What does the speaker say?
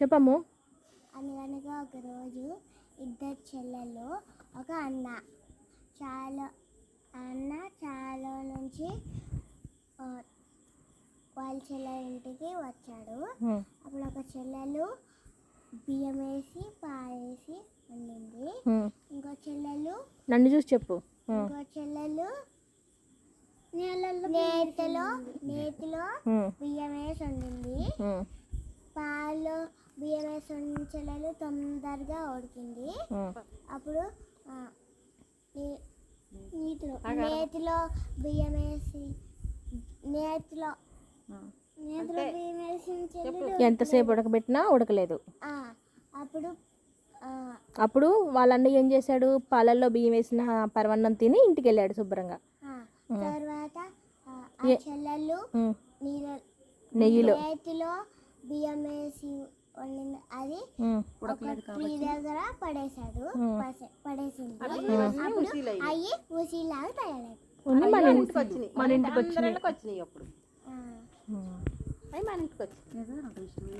చెప్పమ్ము. అనగనగా ఒకరోజు ఇద్దరు చెల్లెలు ఒక అన్న చాలా అన్న చాలా నుంచి ఆ, వాళ్ళ చెల్లెల ఇంటికి వచ్చాడు. అప్పుడు ఒక చెల్లెలు బియ్యం వేసి పారేసి వండింది. ఉమ్. ఇంకో చెల్లెలు నన్ను చూసి చెప్పు. ఇంకో చెల్లెలు నేతిలో నేతిలో బియ్యం వేసి వండింది. ఉమ్, పాలు చెల్లెలు తొందరగా ఉడికింది. అప్పుడు నీటిలో నేతిలో బియ్యం వేసి నేతిలో నేతిలో బియ్యం చెల్లెలు ఎంతసేపు ఉడకబెట్టినా ఉడకలేదు. అప్పుడు అప్పుడు వాళ్ళ అన్నయ్య ఏం చేశాడు? పాలల్లో బియ్యం వేసిన పరవన్నం తిని ఇంటికి వెళ్ళాడు శుభ్రంగా తర్వాత నెయ్యిలో. నేతిలో బియ్యం వేసి వండిన అది ట్రీ దగ్గర పడేశాడు. పడేసింది. అప్పుడు ఊసిలాగా తయారయ్యాయి ఉంది మన ఇంటికి వచ్చినాయి. మన ఇంటికి వచ్చినాయి. అప్పుడు. అవి మన ఇంటికి వచ్చినాయి.